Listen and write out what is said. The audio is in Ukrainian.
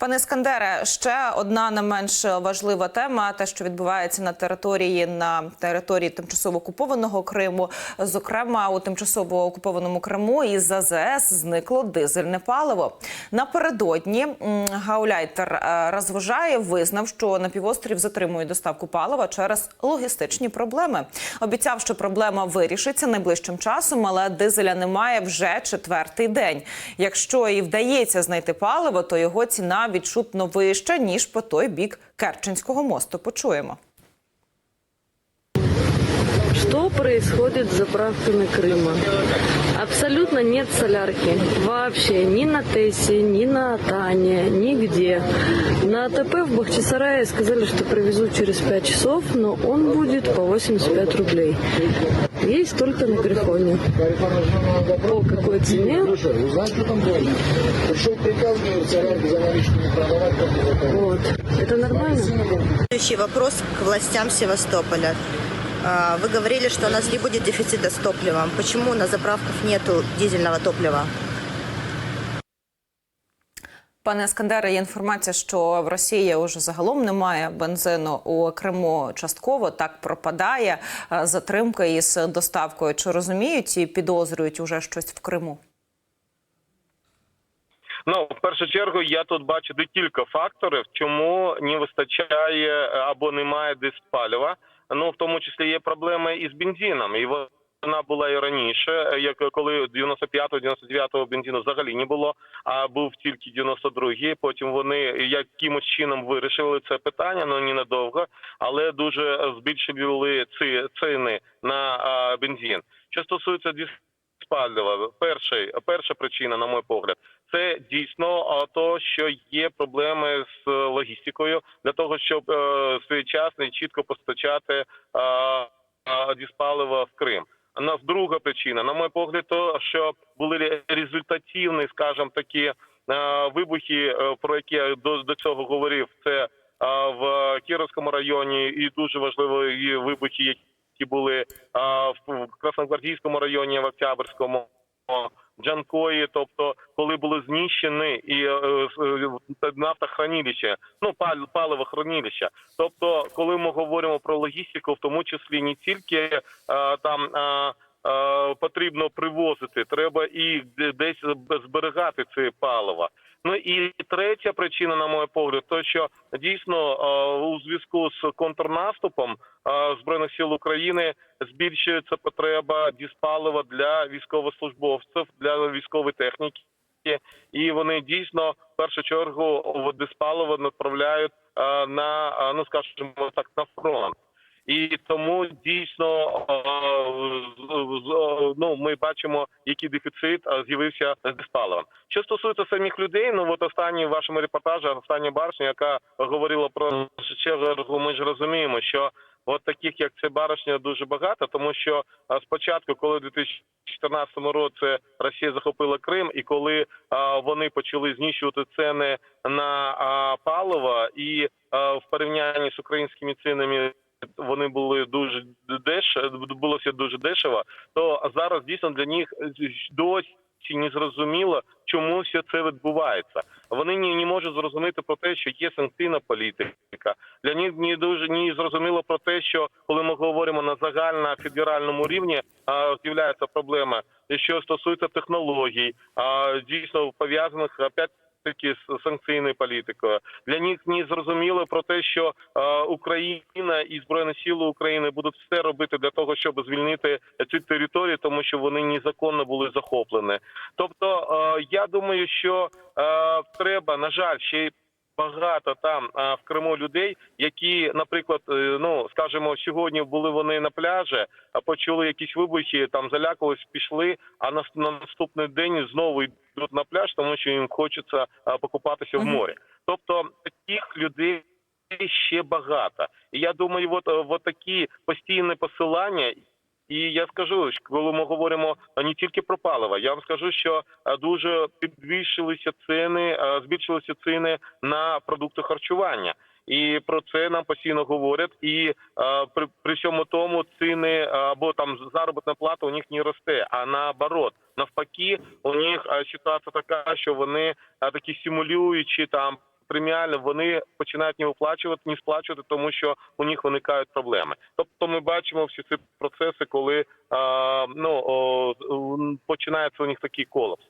Пане Іскандере, ще одна не менш важлива тема: те, що відбувається на території на території тимчасово окупованого Криму. Зокрема, у тимчасово окупованому Криму із АЗС зникло дизельне паливо. Напередодні Гауляйтер е, розважає визнав, що на півострів затримує доставку палива через логістичні проблеми. Обіцяв, що проблема вирішиться найближчим часом, але дизеля немає вже четвертий день. Якщо і вдається знайти паливо, то його ціна відчутно вища ніж по той бік Керченського мосту. Почуємо. Что происходит с заправками Крыма? Абсолютно нет солярки. Вообще ни на Тессе, ни на Тане, нигде. На АТП в Бахчисарае сказали, что привезут через 5 часов, но он будет по 85 рублей. Есть только на Перехоне. По какой цене? Это. Вот. Это нормально? Следующий вопрос к властям Севастополя. Вы говорили, что у нас не будет дефицита с топливом. Почему на заправках нету дизельного топлива? Пане Іскандере, є інформація, що в Росії вже загалом немає бензину у Криму. Частково так пропадає затримка із доставкою. Чи розуміють і підозрюють уже щось в Криму? Ну, в першу чергу, я тут бачу декілька факторів, чому не вистачає або немає диспаліва. Ну, в тому числі є проблеми із бензином. І вона була і раніше, як коли 95-99 бензину взагалі не було, а був тільки 92-й. Потім вони якимось чином вирішили це питання, ну ненадовго, але дуже збільшили ці ціни на бензин. Що стосується диспаліва, перший, перша причина, на мій погляд, це дійсно то, що є проблеми з логістикою для того, щоб е, своєчасно і чітко постачати а, а, діспаливо в Крим. У нас друга причина, на мій погляд, то що були результативні, скажімо такі, е, вибухи, е, про які я до, до цього говорив. Це е, в Кіровському районі, і дуже важливі вибухи, які були е, в Красногвардійському районі, в Октябрьському. Джанкої, тобто коли були знищені і е, е, нафтохранилища, ну пал- паливохранилища. Тобто, коли ми говоримо про логістику, в тому числі не тільки е, там е, е, потрібно привозити, треба і де- десь зберігати це паливо. Ну і третя причина, на мій погляд, то що дійсно е, у зв'язку з контрнаступом е, збройних сил України збільшується потреба діспалива для військовослужбовців, для військової техніки, і вони дійсно в першу чергу в диспаливо направляють е, на ну скажімо так на фронт. І тому дійсно ну ми бачимо, який дефіцит з'явився з диспаливом. Що стосується самих людей, ну от останні в вашому репортажі, остання баришня, яка говорила про чергу, ми ж розуміємо, що от таких як це баришня дуже багато, тому що спочатку, коли в 2014 році Росія захопила Крим, і коли вони почали знищувати ціни на паливо, і в порівнянні з українськими цінами вони були дуже дешево, було все дуже дешево, то зараз дійсно для них досі не зрозуміло, чому все це відбувається. Вони не, не можуть зрозуміти про те, що є санкційна політика. Для них не дуже не зрозуміло про те, що коли ми говоримо на загально федеральному рівні, а, з'являється проблема, що стосується технологій, а, дійсно пов'язаних опять таки з санкційною політикою. Для них не зрозуміло про те, що е, Україна і збройні сили України будуть все робити для того, щоб звільнити цю територію, тому що вони незаконно були захоплені. Тобто, е, я думаю, що е, треба на жаль ще Багато там а, в Криму людей, які, наприклад, е, ну скажімо, сьогодні були вони на пляжі, а почули якісь вибухи, там залякались, пішли. А на, на наступний день знову йдуть на пляж, тому що їм хочеться а, покупатися в морі. Тобто таких людей ще багато. І я думаю, от, е, от такі постійні посилання. І я скажу, коли ми говоримо не тільки про паливо, я вам скажу, що дуже підвищилися ціни, збільшилися ціни на продукти харчування. І про це нам постійно говорять. І е, при, при всьому тому ціни або там заробітна плата у них не росте, а наоборот, навпаки, у них ситуація така, що вони е, такі симулюючи там преміальні, вони починають не виплачувати, не сплачувати, тому що у них виникають проблеми. Тобто, ми бачимо всі ці процеси, коли ну починається у них такий колапс.